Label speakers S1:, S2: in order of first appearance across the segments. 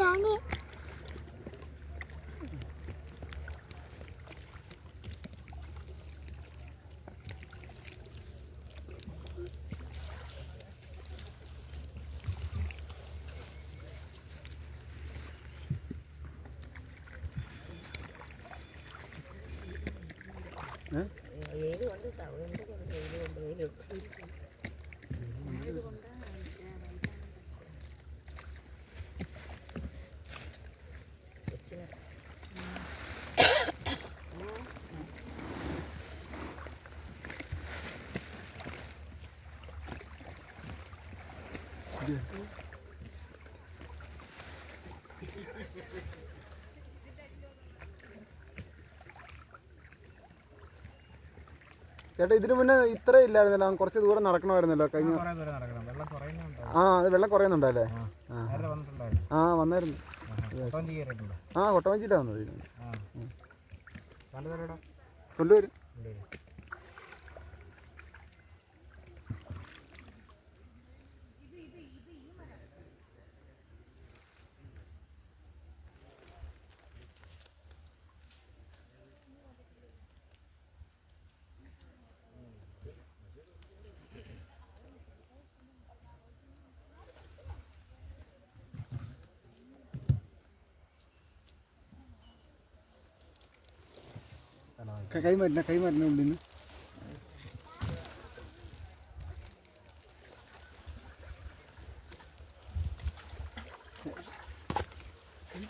S1: എന്താണ്
S2: ഏ?
S3: വെയിൽ കൊണ്ട് തവിട് കൊണ്ട് വെയിൽ കൊണ്ട് വെയിൽ
S2: ചേട്ടാ ഇതിനു മുന്നേ ഇത്ര ഇല്ലായിരുന്നല്ലോ കുറച്ച് ദൂരം നടക്കണമായിരുന്നല്ലോ കഴിഞ്ഞ ആ അത് വെള്ളം കുറയുന്നുണ്ടല്ലേ
S4: ആ
S2: വന്നായിരുന്നു. ആ കൊട്ടവഞ്ചിയിലാണ് വന്നത്. ഇതിന്. ക- മാറ്റണ കൈ മാറ്റണ ഉള്ളിൽ നിന്ന്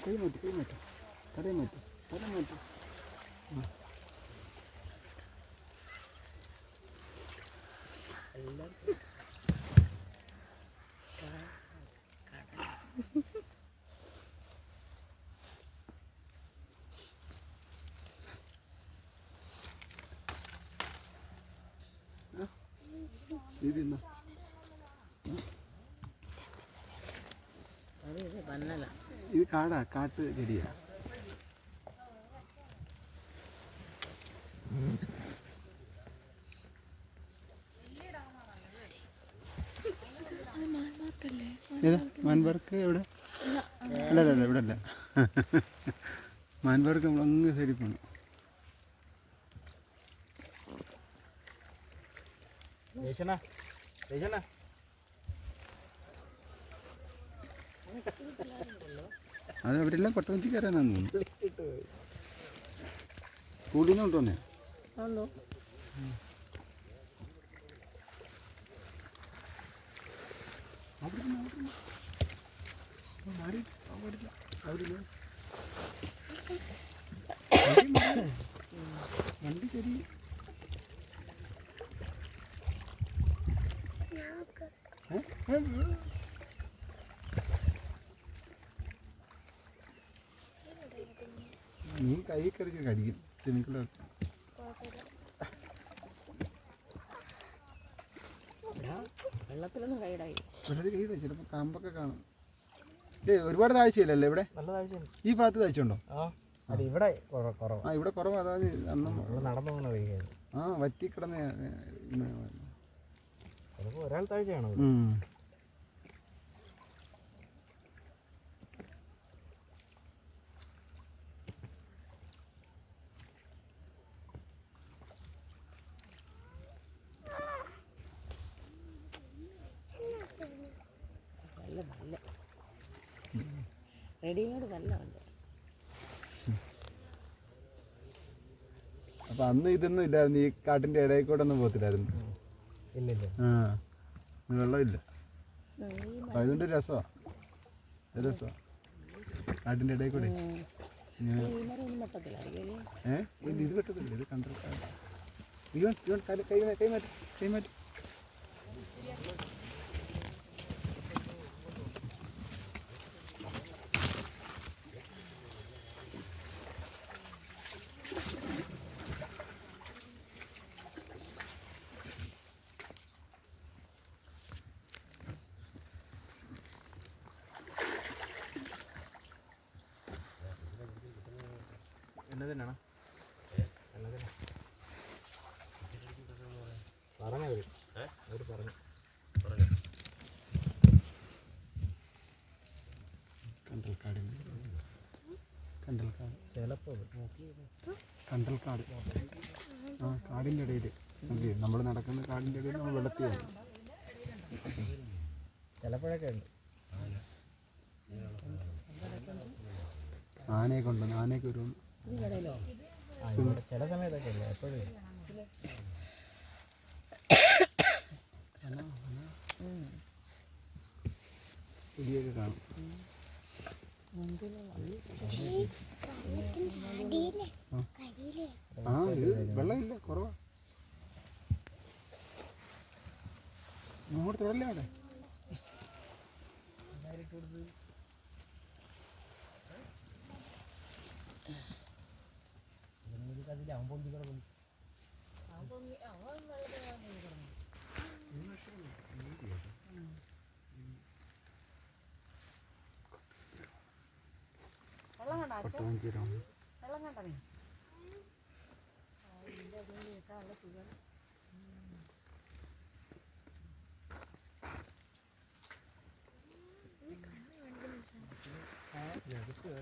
S2: കൈ മാറ്റി. തല മാറ്റി തല മാറ്റി. ഇതിന്നാ
S3: ഇത് പന്നല
S2: ഇത് കാടാ കാട്ട് ചെടിയാ. ഏതാ? മാൻപാർക്ക് എവിടെ? അല്ല അല്ല ഇവിടെ അല്ല മാൻപാർക്ക് നമ്മൾ അങ്ങ് സൈഡിൽ പോകണം
S4: ദേശന ദേശന
S2: അത് അവരെല്ലാം കൊട്ടവഞ്ചിക്കാരാണെന്ന് തോന്നുന്നു? നിന്ന് കൊണ്ടുവന്നേ വണ്ടി ശരി. നീ കൈ കറി കടിക്കും. തെമിക്കുള്ള
S3: വെള്ളത്തിലൊന്നും കൈയിടായി.
S2: വെറുതെ കൈ ചിലപ്പോൾ കമ്പൊക്കെ കാണും. ഏ ഒരുപാട് താഴ്ചയില്ലല്ലേ ഇവിടെ? ഈ ഭാഗത്ത് താഴ്ചയുണ്ടോ?
S4: ഇവിടെ
S2: ആ ഇവിടെ കുറവ്. അതായത് അന്ന്
S4: നടന്നു
S2: ആ വറ്റി വറ്റിക്കിടന്ന്
S4: ചിലപ്പോൾ ഒരാൾ താഴ്ചയാണ്
S3: റെഡിമേഡ്
S2: അപ്പൊ അന്ന് ഇതൊന്നും ഇല്ലായിരുന്നു. ഈ കാട്ടിന്റെ ഇടയിൽ കൂടെ ഒന്നും പോകത്തില്ലായിരുന്നു. വെള്ളമില്ല അതുകൊണ്ട് രസമാ രസമാ കാട്ടിന്റെ ഇടയിൽ കൂടെ. ഏഹ് ഇത് പറ്റത്തില്ല ഇത് കണ്ടു കൈ കൈ കൈ മാറ്റി കൈ മാറ്റി.
S4: അവർ പറഞ്ഞു.
S2: കണ്ടൽ കാടിന്റെ കണ്ടൽക്കാട് ആ കാടിന്റെ ഇടയിൽ. നമ്മൾ നടക്കുന്ന കാടിന്റെ ഇടയിൽ നമ്മൾ വെള്ളത്തിയാണ്
S4: ചിലപ്പോഴൊക്കെ ഉണ്ട്.
S2: ആനയെ കൊണ്ടുവന്ന് ആനയൊക്കെ ഒരു
S4: ചില സമയത്തൊക്കെ ഇല്ല എപ്പോഴും.
S2: പുലിയൊക്കെ കാണും. ആ. ഇത് വെള്ളമില്ല കുറവാ. അങ്ങോട്ട് തുടല്ലേ അവിടെ? പട്ടാഞ്ചേരം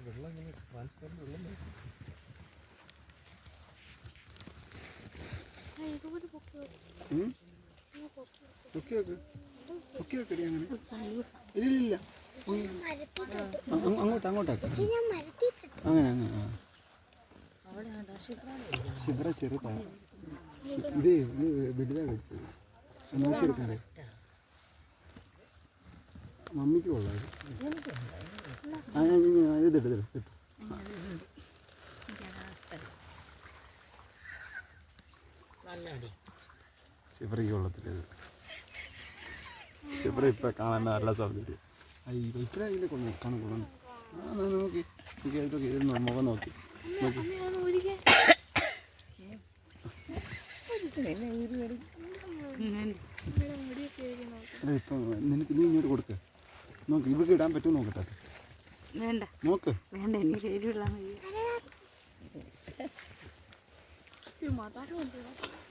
S2: വെള്ളം ഇങ്ങനെ ട്രാൻസ്പെറന്റ് വെള്ളം വരും. ഉം? പൊക്കി വെക്ക് പൊക്കി വെക്കടി അങ്ങനെ. ഇല്ലില്ല. അങ്ങോട്ട് അങ്ങോട്ടാക്ക അങ്ങനെ അങ്ങനെ ശിബ്ര ചെറുതാ. ഇത് വലുതാ മേടിച്ചത്. നോക്കിയെടുക്കണ്ടേ മമ്മിക്ക് കൊള്ളാം. ഞാൻ ഞാൻ ഇത്. ശിബ്ര ഇപ്പം കാണാൻ നല്ല സൗന്ദര്യം അയ്യോ ഇപ്പം അതിന്റെ കൊള്ളു കാണാൻ കൊള്ളുന്നു ആ നോക്കി. കേട്ടോ നോ- മുഖം നോക്കി. നോക്കി. ഇപ്പം നിനക്ക് നീ ഇങ്ങോട്ട് കൊടുക്ക്. നോക്ക് ഇവിടെ ഇടാൻ പറ്റുമോ നോക്കട്ടെ.
S1: വേണ്ട.
S2: നോക്ക്.
S1: വേണ്ട എനിക്ക് മതി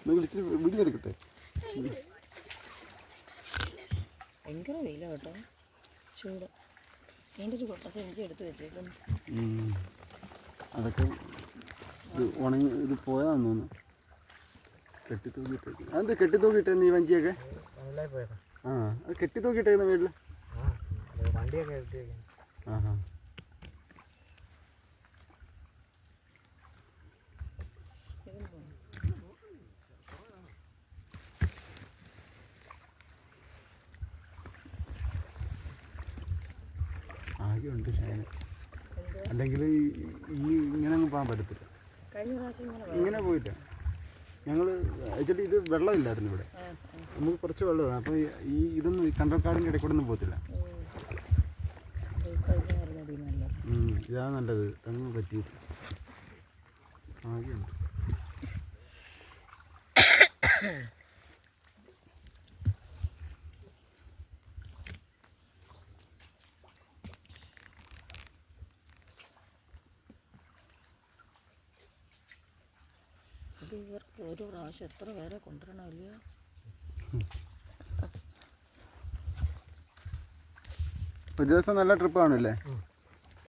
S2: നോക്കി ഇച്ചിരി വീഡിയോ എടുക്കട്ടെ.
S3: ഭയങ്കര വെയില കേട്ടോ. ചൂട്. എന്റെ ഒരു കൊട്ടത്തെ എനിക്ക് എടുത്ത് വെച്ചേക്കുന്നു.
S2: അതൊക്കെ ഉണങ്ങി ഇത് പോയതാന്ന് തോന്നുന്നു. കെട്ടി അതെന്ത് കെട്ടി നീ വഞ്ചിയൊക്കെ? ആ അത് കെട്ടി തൂക്കിയിട്ടേക്കുന്ന വീട്ടിൽ
S4: ആ വണ്ടിയൊക്കെ വെക്കാൻ
S2: ആഹാ ആകെ അല്ലെങ്കിൽ ഈ ഈ ഇങ്ങനെ അങ്ങ് പോകാൻ പറ്റത്തില്ല.
S3: ഇങ്ങനെ
S2: പോയിട്ട്. പോയില്ല ഞങ്ങൾ ആക്ച്വലി ഇത് വെള്ളമില്ലായിരുന്നു ഇവിടെ. നമുക്ക് കുറച്ച് വെള്ളമാണ്. അപ്പോൾ ഈ ഇതൊന്നും ഈ കണ്ടൽക്കാടിന്റെ ഇടയ്ക്കൂടെ ഒന്നും പോകത്തില്ല.
S3: ഇതാണ് നല്ലത്.
S2: തെങ്ങ് പറ്റി ആകെയുണ്ട്
S3: ഇവർക്ക് ഒരു പ്രാവശ്യം എത്ര പേരെ കൊണ്ടുവരണം ഇല്ലയോ
S2: ഒരു ദിവസം നല്ല ട്രിപ്പ് കാണുമല്ലേ